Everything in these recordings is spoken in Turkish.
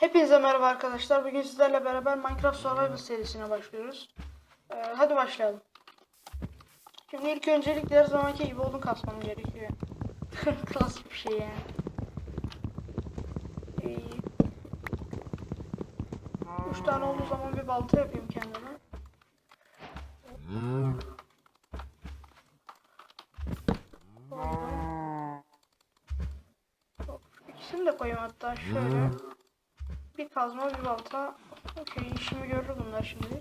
Hepinize merhaba arkadaşlar. Bugün sizlerle beraber Minecraft Survival serisine başlıyoruz. Ee, hadi başlayalım. Şimdi ilk öncelikle her zamanki gibi odun kasmam gerekiyor. Klasik bir şey yani. İyi. Üç tane olduğu zaman bir balta yapayım kendime. Hop, İkisini de koyayım hatta şöyle. Bir kazma bir balta. Okey işimi görür bunlar şimdi.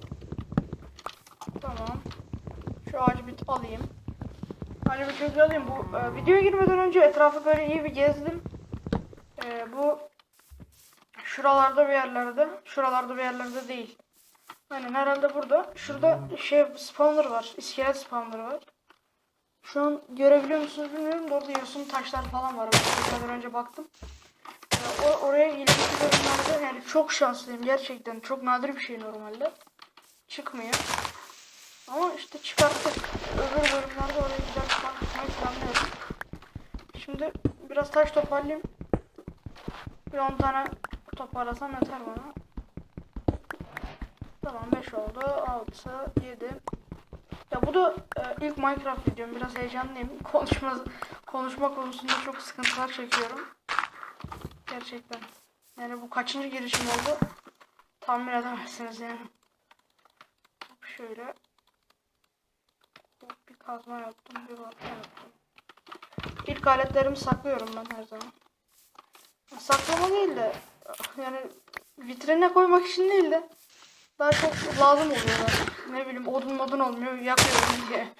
Tamam. Şu ağacı bir alayım. Ağacı bir çözü alayım. Bu e, videoya girmeden önce etrafı böyle iyi bir gezdim. E, bu şuralarda bir yerlerde. Şuralarda bir yerlerde değil. Aynen herhalde burada. Şurada şey spawner var. İskelet spawner var. Şu an görebiliyor musunuz bilmiyorum da orada yosun taşlar falan var. Ben önce baktım. O, oraya ilgili bölümlerde yani çok şanslıyım gerçekten. Çok nadir bir şey normalde. Çıkmıyor. Ama işte çıkarttık. Öbür bölümlerde oraya güzel çıkartmayı planlıyorum. Şimdi biraz taş toparlayayım. Bir 10 tane toparlasam yeter bana. Tamam 5 oldu. 6 7 ya bu da e, ilk Minecraft videom. Biraz heyecanlıyım. Konuşma konuşma konusunda çok sıkıntılar çekiyorum Gerçekten. Yani bu kaçıncı girişim oldu? Tahmin edemezsiniz yani. Hop Şöyle. Hop Bir kazma yaptım, bir balta yaptım. İlk aletlerimi saklıyorum ben her zaman. Saklama değil de yani vitrine koymak için değil de daha çok lazım oluyorlar. Ne bileyim odun modun olmuyor yakıyorum diye.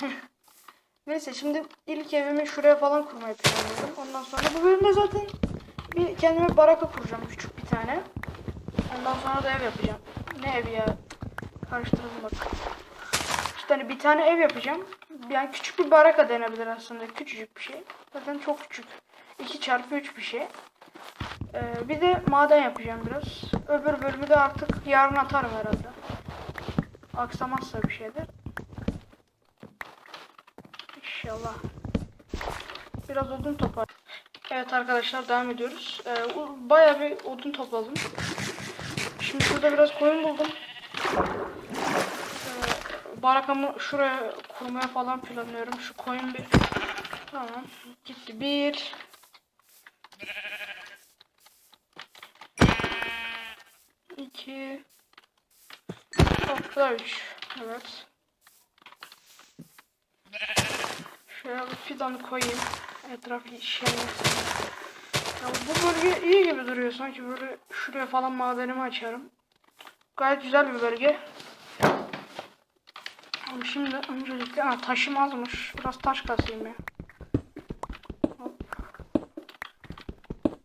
Neyse şimdi ilk evimi şuraya falan kurmayı planlıyorum. Ondan sonra bu bölümde zaten bir kendime baraka kuracağım küçük bir tane. Ondan sonra da ev yapacağım. Ne evi ya? Karıştırdım bak. İşte hani bir tane ev yapacağım. Yani küçük bir baraka denebilir aslında. Küçücük bir şey. Zaten çok küçük. 2 çarpı 3 bir şey. Ee, bir de maden yapacağım biraz. Öbür bölümü de artık yarın atarım herhalde. Aksamazsa bir şeydir. İnşallah. Biraz odun topar. Evet arkadaşlar devam ediyoruz. Ee, bayağı bir odun topladım. Şimdi şurada biraz koyun buldum. Ee, barakamı şuraya kurmaya falan planlıyorum. Şu koyun bir... Tamam. Gitti. Bir. İki. Hatta üç. Evet. Şöyle bir fidanı koyayım. Etrafı şenlensin. Ya bu bölge iyi gibi duruyor. Sanki böyle şuraya falan madenimi açarım. Gayet güzel bir bölge. Ama şimdi öncelikle ha, taşım azmış. Biraz taş kasayım ya.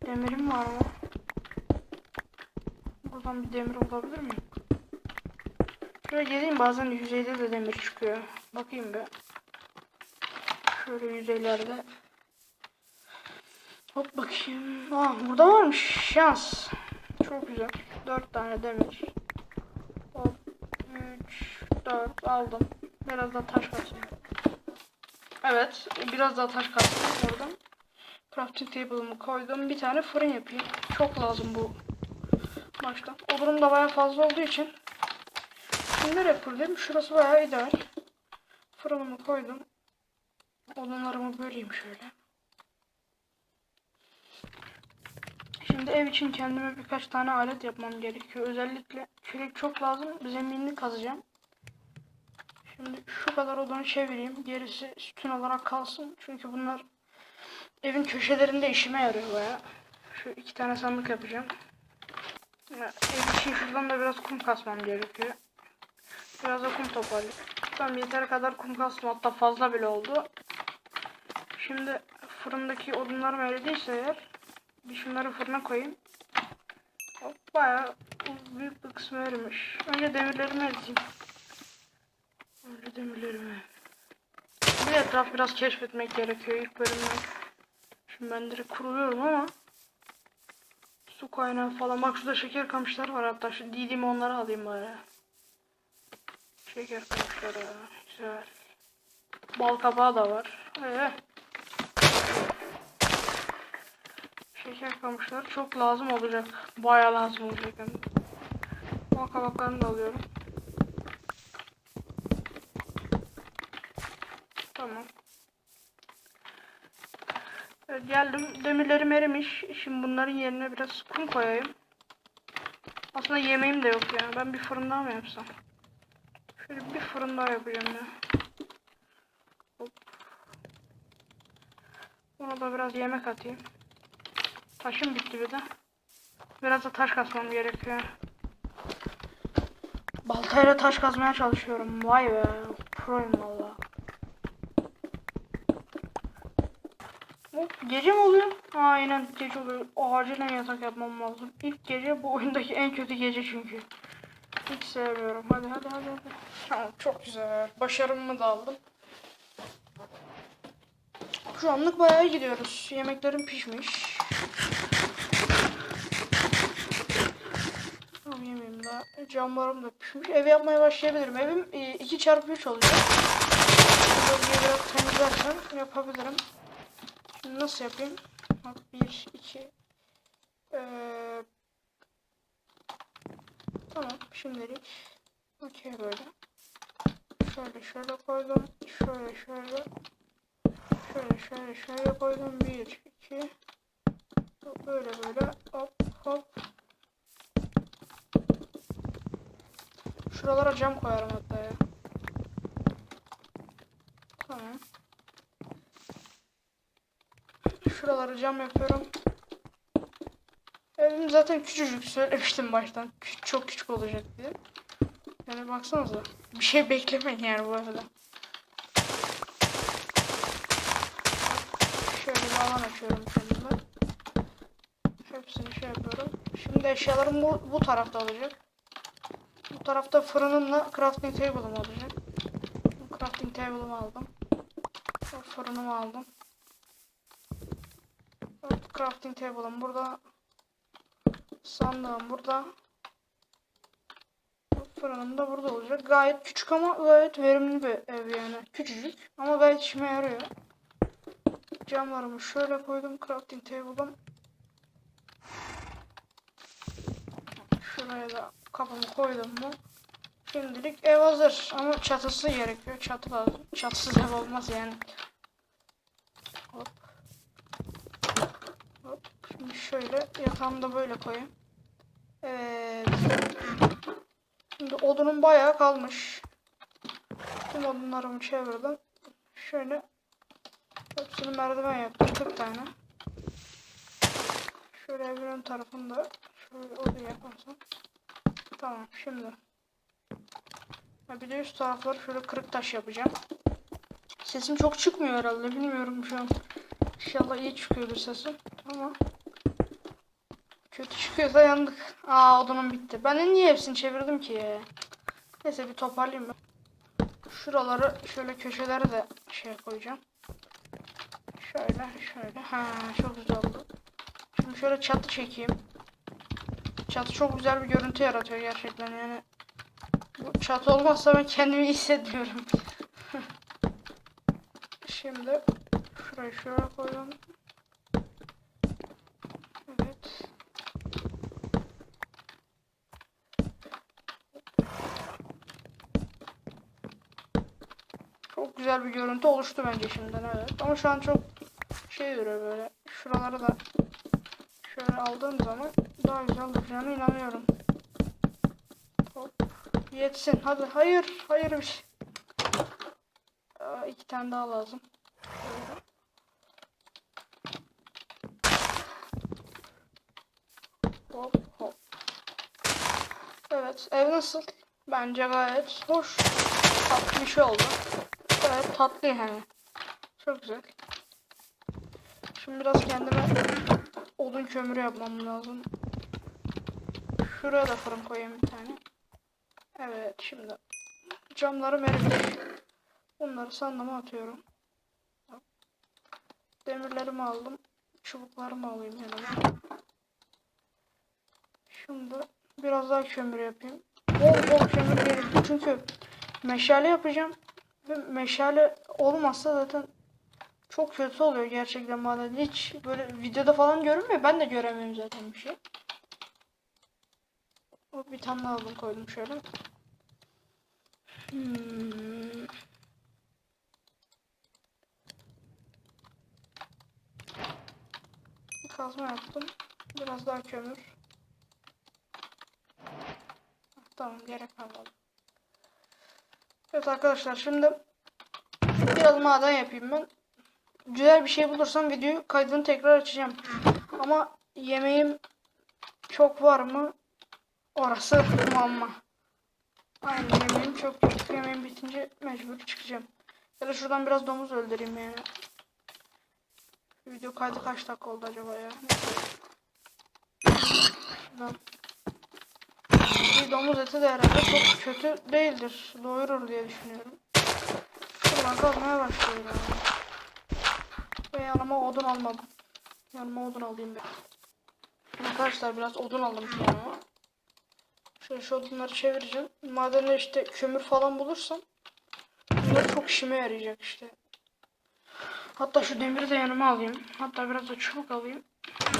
Demirim var mı? Buradan bir demir olabilir mi? Şöyle geleyim bazen yüzeyde de demir çıkıyor. Bakayım bir. Şöyle yüzeylerde. Hop bakayım. Aa burada varmış. Şans. Çok güzel. 4 tane demir. Hop. 3, 4 aldım. Biraz da taş kastım. Evet. Biraz daha taş kastım oradan. Crafting table'ımı koydum. Bir tane fırın yapayım. Çok lazım bu maçta. Odurum da bayağı fazla olduğu için. Şimdi kurayım? Şurası bayağı ideal. Fırınımı koydum. Odunlarımı böleyim şöyle. Şimdi ev için kendime birkaç tane alet yapmam gerekiyor. Özellikle kürek çok lazım. Zeminini kazacağım. Şimdi şu kadar odanı çevireyim. Gerisi sütun olarak kalsın. Çünkü bunlar evin köşelerinde işime yarıyor baya. Şu iki tane sandık yapacağım. Ya, ev için şuradan da biraz kum kasmam gerekiyor. Biraz da kum toparlayayım. Tamam yeteri kadar kum kastım. Hatta fazla bile oldu. Şimdi fırındaki odunlarım eridiyse eğer bir şunları fırına koyayım. Hop bayağı büyük bir kısmı erimiş. Önce demirlerimi eriteyim. Önce demirlerimi. Bir etraf biraz keşfetmek gerekiyor ilk bölümde. Şimdi ben direkt kuruluyorum ama su kaynağı falan. Bak şurada şeker kamışları var hatta şu didiğimi onları alayım bari. Şeker kamışları güzel. Bal kabağı da var. Ee, şey erkek kamışlar çok lazım olacak. Bayağı lazım olacak hem de. O kabaklarını da alıyorum. Tamam. Evet, geldim. Demirlerim erimiş. Şimdi bunların yerine biraz kum koyayım. Aslında yemeğim de yok ya. Ben bir fırın daha mı yapsam? Şöyle bir fırın daha yapacağım ya. Hop. Ona da biraz yemek atayım. Taşım bitti bir de. Biraz da taş kasmam gerekiyor. Baltayla taş kazmaya çalışıyorum. Vay be. Proyum valla. Gece mi oluyor? Aynen gece oluyor. Acilen yatak yapmam lazım. İlk gece bu oyundaki en kötü gece çünkü. Hiç sevmiyorum. Hadi hadi hadi. hadi. Tamam çok güzel. Başarımı da aldım. Şu anlık bayağı gidiyoruz. Yemeklerim pişmiş. Tamam yemeğim daha. Camlarım da pişmiş. Ev yapmaya başlayabilirim. Evim 2 çarpı 3 olacak. Bölgeyi biraz temizlersem yapabilirim. Şimdi nasıl yapayım? 1, 2 ee, Tamam şimdilik Okey böyle Şöyle şöyle koydum Şöyle şöyle Şöyle şöyle şöyle koydum 1, 2 Böyle böyle hop hop Şuralara cam koyarım hatta ya Tamam Şuraları cam yapıyorum. Evim zaten küçücük söylemiştim baştan. Kü- çok küçük olacak diye. Yani baksanıza. Bir şey beklemeyin yani bu arada. Şöyle bir alan açıyorum kendime. Hepsini şey yapıyorum. Şimdi eşyalarım bu, bu tarafta olacak. Bu tarafta fırınımla crafting table'ım olacak. Crafting table'ımı aldım. Fırınımı aldım. Evet, crafting table'ım burada. Sandığım burada. Fırınım da burada olacak. Gayet küçük ama gayet verimli bir ev yani. Küçücük ama gayet işime yarıyor. Camlarımı şöyle koydum. Crafting table'ım. Şuraya da kapımı koydum mu. Şimdilik ev hazır ama çatısı gerekiyor. Çatı lazım. Çatısız ev olmaz yani. Hop. Hop. Şimdi şöyle yatağımı da böyle koyayım. Evet. Şimdi odunum bayağı kalmış. Tüm odunlarımı çevirdim. Şöyle hepsini merdiven yaptım. 40 tane. Şöyle evin ön tarafında şöyle odun yaparsam. Tamam şimdi. Bir de üst tarafları şöyle kırık taş yapacağım. Sesim çok çıkmıyor herhalde. Bilmiyorum şu an. İnşallah iyi çıkıyordur sesim. Ama kötü çıkıyorsa yandık. Aa odunum bitti. Ben niye hepsini çevirdim ki? Neyse bir toparlayayım ben. Şuraları şöyle köşeleri de şey koyacağım. Şöyle şöyle. Ha çok güzel oldu. Şimdi şöyle çatı çekeyim. Çatı çok güzel bir görüntü yaratıyor gerçekten yani. Bu çatı olmazsa ben kendimi iyi hissetmiyorum. Şimdi şurayı şöyle koyalım. Evet. Çok güzel bir görüntü oluştu bence şimdiden evet. Ama şu an çok şey duruyor böyle. Şuraları da şöyle aldığım zaman daha güzel duracağına inanıyorum. Hop. Yetsin. Hadi. Hayır. Hayır bir şey. Aa, iki tane daha lazım. Hop hop. Evet. Ev nasıl? Bence gayet hoş. Tatlı bir şey oldu. Gayet tatlı yani. Çok güzel. Şimdi biraz kendime odun kömürü yapmam lazım. Şuraya da fırın koyayım bir tane. Evet şimdi camlarım erimiş. Bunları sandığıma atıyorum. Demirlerimi aldım. Çubuklarımı alayım yanıma. Şimdi biraz daha kömür yapayım. Bol bol kömür gerekiyor çünkü meşale yapacağım. Ve meşale olmazsa zaten çok kötü oluyor gerçekten maden. Hiç böyle videoda falan görünmüyor. Ben de göremiyorum zaten bir şey. Hop, Bir tane aldım koydum şöyle. Hmm. Kazma yaptım. Biraz daha kömür. Tamam gerek kalmadı. Evet arkadaşlar şimdi biraz maden yapayım ben. Güzel bir şey bulursam videoyu kaydını tekrar açacağım. Ama yemeğim çok var mı? Orası muamma. Aynen yemeğim çok yok. Yemeğim bitince mecbur çıkacağım. Ya da şuradan biraz domuz öldüreyim yani. Video kaydı kaç dakika oldu acaba ya? Şuradan. Bir domuz eti de herhalde çok kötü değildir. Doyurur diye düşünüyorum. Şuradan kazmaya başlıyorum. Ve yanıma odun almadım. Yanıma odun alayım ben. Arkadaşlar biraz odun aldım şu yanıma. Şöyle şu odunları çevireceğim. Madende işte kömür falan bulursam bunlar çok işime yarayacak işte. Hatta şu demiri de yanıma alayım. Hatta biraz da çubuk alayım.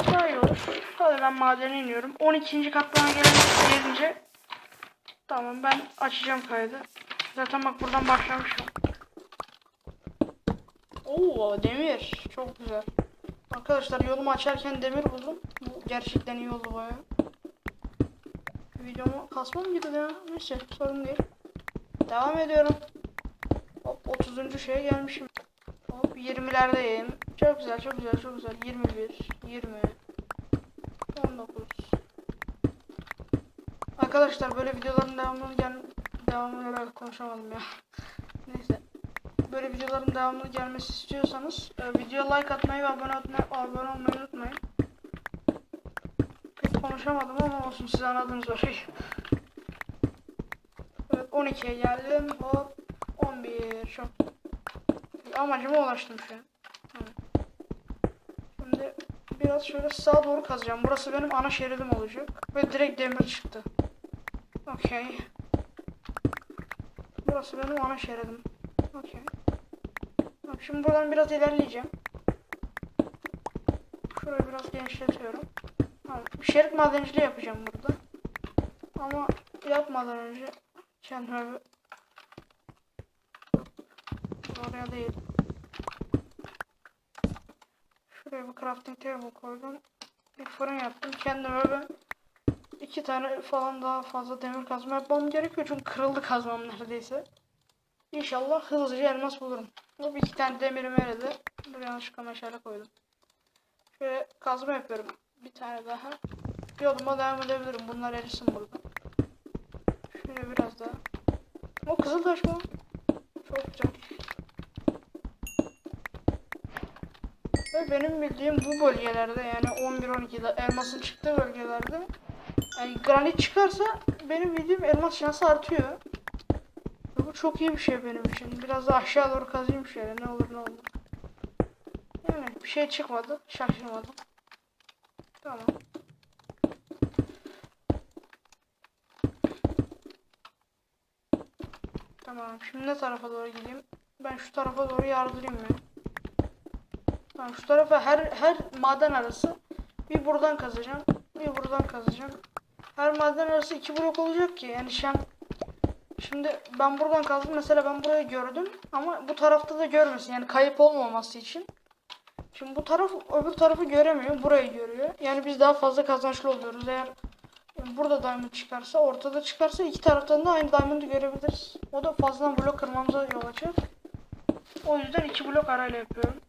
Daha iyi olur. Hadi ben madene iniyorum. 12. katlama gelince tamam ben açacağım kaydı. Zaten bak buradan başlamışım. Oo demir. Çok güzel. Arkadaşlar yolumu açarken demir buldum. Bu gerçekten iyi oldu baya. Videomu kasmam gibi ya. Neyse sorun değil. Devam ediyorum. Hop 30. şeye gelmişim. Hop 20'lerdeyim. Çok güzel çok güzel çok güzel. 21, 20, 19. Arkadaşlar böyle videoların devamını gel devamını konuşamadım ya. Neyse böyle videoların devamlı gelmesi istiyorsanız e, videoya like atmayı ve abone, atmayı, abone olmayı unutmayın. Konuşamadım ama olsun siz anladınız orayı. Evet 12'ye geldim. Hop 11 çok. Amacıma ulaştım şu an. Şimdi biraz şöyle sağa doğru kazacağım. Burası benim ana şeridim olacak. Ve direkt demir çıktı. Okey. Burası benim ana şeridim. Okey. Şimdi buradan biraz ilerleyeceğim. Şurayı biraz genişletiyorum. Tamam. Şerit madenciliği yapacağım burada. Ama yapmadan önce kendime. Oraya değil. Şuraya bir crafting table koydum. Bir fırın yaptım. Kendime ben iki tane falan daha fazla demir kazma yapmam gerekiyor. Çünkü kırıldı kazmam neredeyse. İnşallah hızlıca elmas bulurum. Bu iki tane demirim eridi. Dur yanlışlıkla meşale koydum. Şöyle kazma yapıyorum. Bir tane daha. Yoluma devam edebilirim. Bunlar erisin burada. Şöyle biraz daha. O kızıl taş mı? Çok güzel. Ve benim bildiğim bu bölgelerde yani 11-12'de elmasın çıktığı bölgelerde yani granit çıkarsa benim bildiğim elmas şansı artıyor. Ve bu çok iyi bir şey benim için. Biraz da aşağı doğru kazayım şöyle ne olur ne olur. Yani bir şey çıkmadı. Şaşırmadım. Tamam. Tamam. Şimdi ne tarafa doğru gideyim? Ben şu tarafa doğru yardırayım ya. Tamam şu tarafa her her maden arası bir buradan kazacağım. Bir buradan kazacağım. Her maden arası iki blok olacak ki yani şu an Şimdi ben buradan kazdım. Mesela ben burayı gördüm ama bu tarafta da görmesin. Yani kayıp olmaması için. Şimdi bu taraf öbür tarafı göremiyor. Burayı görüyor. Yani biz daha fazla kazançlı oluyoruz. Eğer burada diamond çıkarsa, ortada çıkarsa iki taraftan da aynı diamond'ı görebiliriz. O da fazladan blok kırmamıza yol açar. O yüzden iki blok arayla yapıyorum.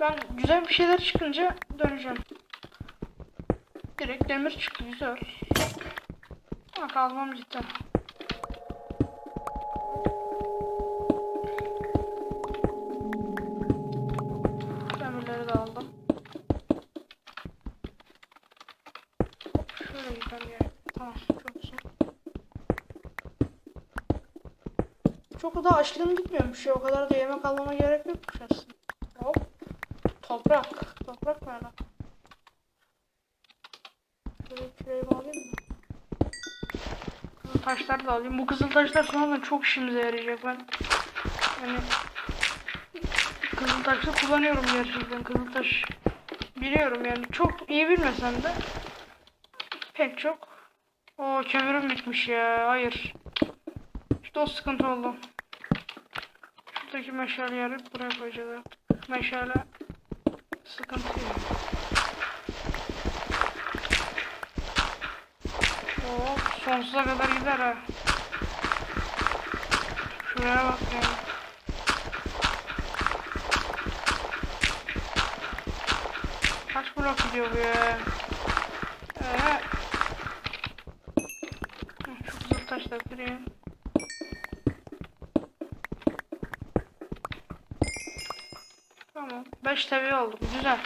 Ben güzel bir şeyler çıkınca döneceğim. Direkt demir çıktı güzel. Ha kazmam cidden. Çok güzel. Çok da açlığım gitmiyormuş ya. O kadar da yemek almama gerek yokmuş aslında. Hop. Toprak. Toprak nerede? Şöyle küreği alayım mı? Taşlar da alayım. Bu kızıl taşlar sonradan çok işimize yarayacak ben. Yani Kızıltaş'ı kullanıyorum gerçekten. Kızıltaş biliyorum yani çok iyi bilmesem de pek çok. O kömürüm bitmiş ya. Hayır. İşte o sıkıntı oldu. Şuradaki meşale yarı buraya koyacağız. Meşale sıkıntı yok. Oo, sonsuza kadar gider ha. Şuraya bak ya. Kaç blok gidiyor bu ya? Ee, şu kırayım. Tamam. 5 seviye olduk. Güzel.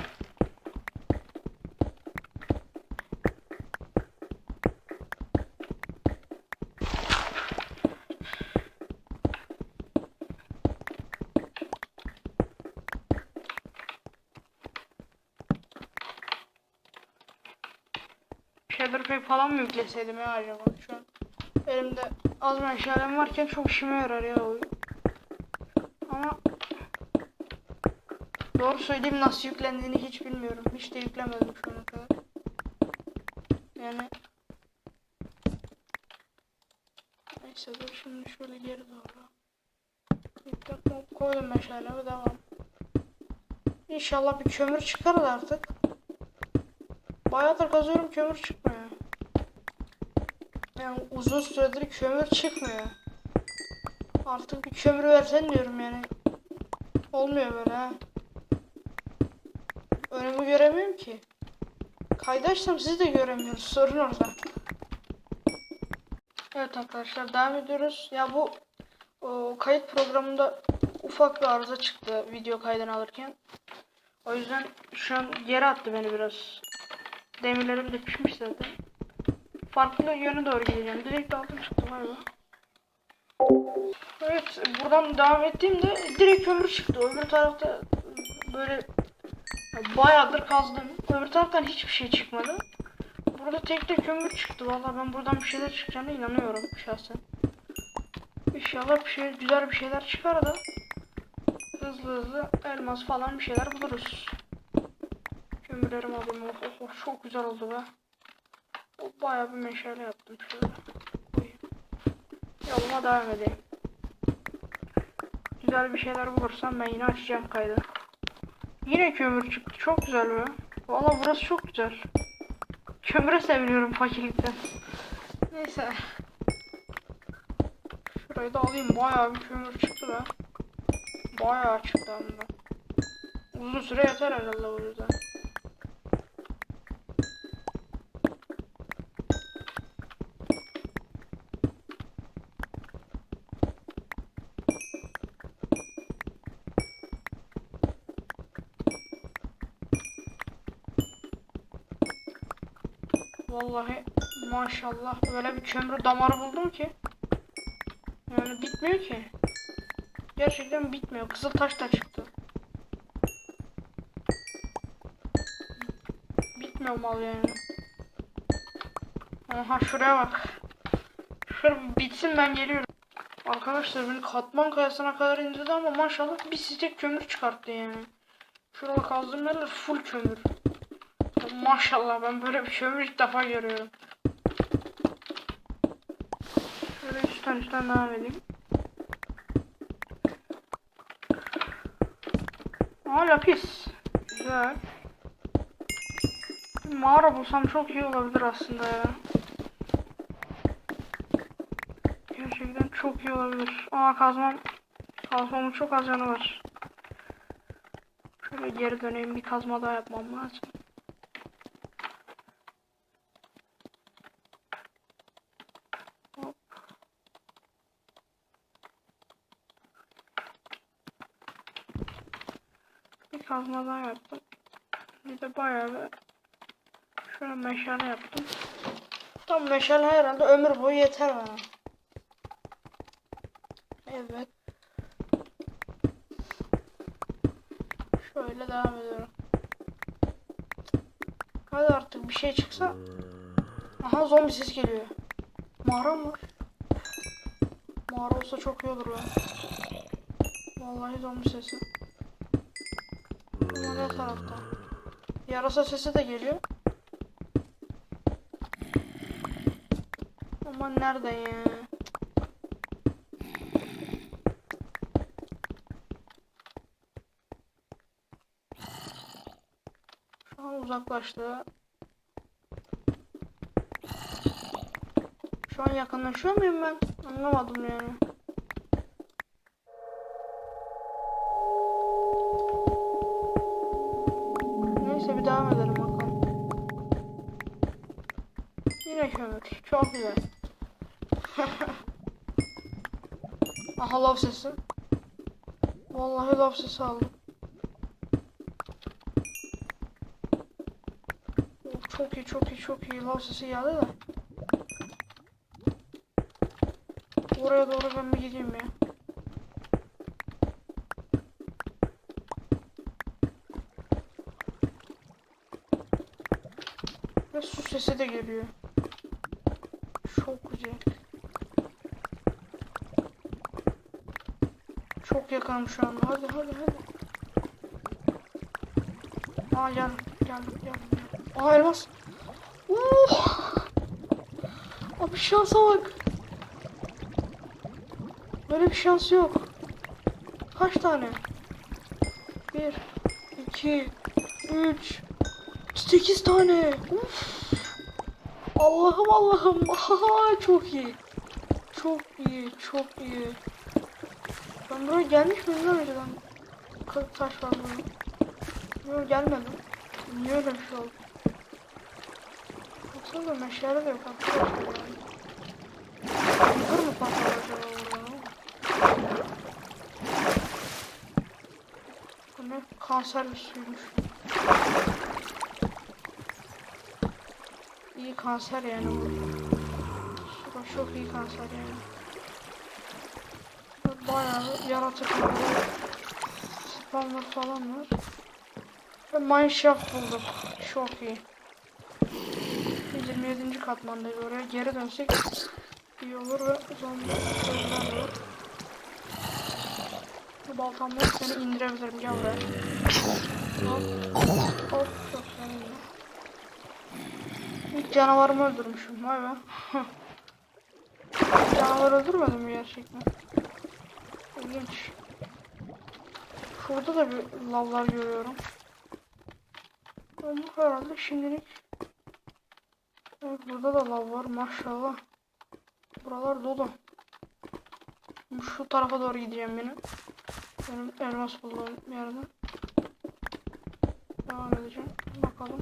Shader Pay falan mı yükleseydim ya acaba şu an elimde az meşalem varken çok işime yarar ya oyun. Ama doğru söyleyeyim nasıl yüklendiğini hiç bilmiyorum. Hiç de yüklemedim şu ana kadar. Yani Neyse dur şimdi şöyle geri doğru. Yükle- Koydum meşalemi devam. İnşallah bir kömür çıkar da artık. Bayağıdır kazıyorum kömür çıkmıyor. Uzun süredir kömür çıkmıyor. Artık bir kömür versen diyorum yani. Olmuyor böyle ha. Önümü göremiyorum ki. Kaydaşsam sizi de göremiyoruz. Sorun orada. Evet arkadaşlar devam ediyoruz. Ya bu o, kayıt programında ufak bir arıza çıktı video kaydını alırken. O yüzden şu an geri attı beni biraz. Demirlerim de pişmiş zaten. Farklı yöne doğru gideceğim. Direkt altın çıktı galiba. Evet buradan devam ettiğimde direkt kömür çıktı. Öbür tarafta böyle bayağıdır kazdım. Öbür taraftan hiçbir şey çıkmadı. Burada tek tek kömür çıktı. Vallahi ben buradan bir şeyler çıkacağına inanıyorum şahsen. İnşallah bir şey güzel bir şeyler çıkar da hızlı hızlı elmas falan bir şeyler buluruz. Kömürlerim. Oh, oh, oh, çok güzel oldu be. Bayağı bir meşale yaptım şöyle. Yoluma devam edeyim. Güzel bir şeyler bulursam ben yine açacağım kaydı. Yine kömür çıktı. Çok güzel be. Valla burası çok güzel. Kömüre seviniyorum fakirlikten. Neyse. Şurayı da alayım. Bayağı bir kömür çıktı be. Bayağı çıktı hem. Uzun süre yeter herhalde o Vallahi maşallah öyle bir kömür damarı buldum ki. Yani bitmiyor ki. Gerçekten bitmiyor. Kızıl taş da çıktı. Bitmiyor mal yani. Aha şuraya bak. Şuraya bitsin ben geliyorum. Arkadaşlar beni katman kayasına kadar indirdi ama maşallah bir stek kömür çıkarttı yani. Şurada kazdığım yerler full kömür. Maşallah ben böyle bir kömür ilk defa görüyorum. Şöyle üstten üstten devam edeyim. Aa lapis. Güzel. Bir mağara bulsam çok iyi olabilir aslında ya. Gerçekten çok iyi olabilir. Aa kazmam. Kazmamın çok az yanı var. Şöyle geri döneyim bir kazma daha yapmam lazım. Bir kazma daha yaptım. Bir de bayağı bir şöyle meşale yaptım. Tam meşale herhalde ömür boyu yeter bana. Evet. Şöyle devam ediyorum. Hadi artık bir şey çıksa. Aha zombi ses geliyor. Mağara mı? Mağara olsa çok iyi olur be. Vallahi zombi sesi. Tarafta. Yarasa sesi de geliyor. Ama nerede ya? Şu an uzaklaştı. Şu an yakınlaşıyor muyum ben? Anlamadım yani. Kömür. Çok güzel. Aha lav sesi. Vallahi lav sesi aldım. Çok iyi çok iyi çok iyi lav sesi geldi de. Oraya doğru ben bir gideyim ya. Ve su sesi de geliyor. Çok güzel. Çok yakınım şu anda. Hadi hadi hadi. Aa gel gel gel. Aa elmas. Oh! Abi şansa bak. Böyle bir şans yok. Kaç tane? Bir, iki, üç, sekiz tane. Uf. Allah'ım Allah'ım. Aha, çok iyi. Çok iyi, çok iyi. Ben buraya gelmiş miyim lan önceden? Kırk taş var burada. Yok gelmedim. Niye öyle bir şey oldu? Baksana meşale de yok arkadaşlar yani. Dur mu patlar acaba burada? Bu ne? Kanser bir suymuş. İyi kanser yani bu. Çok iyi kanser yani. Bayağı yaratık var. Spawner falan var. Ve mineshaft bulduk. Çok iyi. 27. katmandayız oraya geri dönsek iyi olur ve zombi zombiler olur. Bu baltamla seni indirebilirim gel buraya. Hop hop çok iyi. İlk canavarımı öldürmüşüm vay be. Canavar öldürmedim mi gerçekten? İlginç. Şurada da bir lavlar görüyorum. Ama herhalde şimdilik Evet, burada da lav var maşallah. Buralar dolu. Şu tarafa doğru gideceğim benim. Benim elmas bulduğum yerden. Devam edeceğim. Bakalım.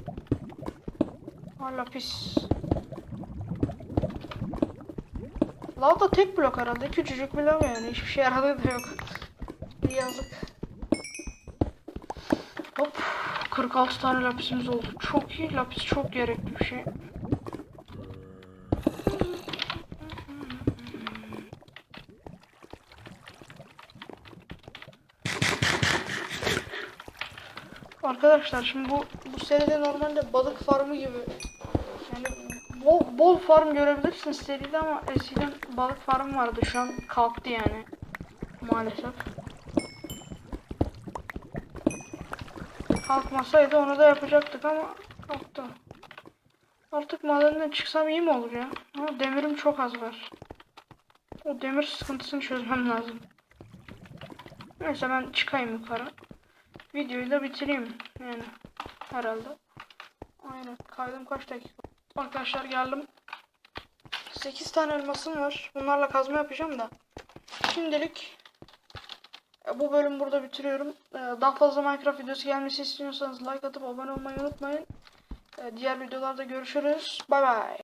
Hala pis. Lav da tek blok herhalde. Küçücük bir lav yani. Hiçbir şey yaradığı da yok. Yazık. Hop. 46 tane lapisimiz oldu. Çok iyi. Lapis çok gerekli bir şey. Arkadaşlar şimdi bu bu seride normalde balık farmı gibi yani bol, bol farm görebilirsiniz seride ama eskiden balık farmı vardı şu an kalktı yani maalesef. Kalkmasaydı onu da yapacaktık ama kalktı. Artık madenden çıksam iyi mi olur ya? Ama demirim çok az var. O demir sıkıntısını çözmem lazım. Neyse ben çıkayım yukarı. Videoyu da bitireyim yani herhalde. Aynen kaydım kaç dakika. Arkadaşlar geldim. 8 tane elmasım var. Bunlarla kazma yapacağım da. Şimdilik e, bu bölüm burada bitiriyorum. E, Daha fazla Minecraft videosu gelmesi istiyorsanız like atıp abone olmayı unutmayın. E, Diğer videolarda görüşürüz. Bay bay.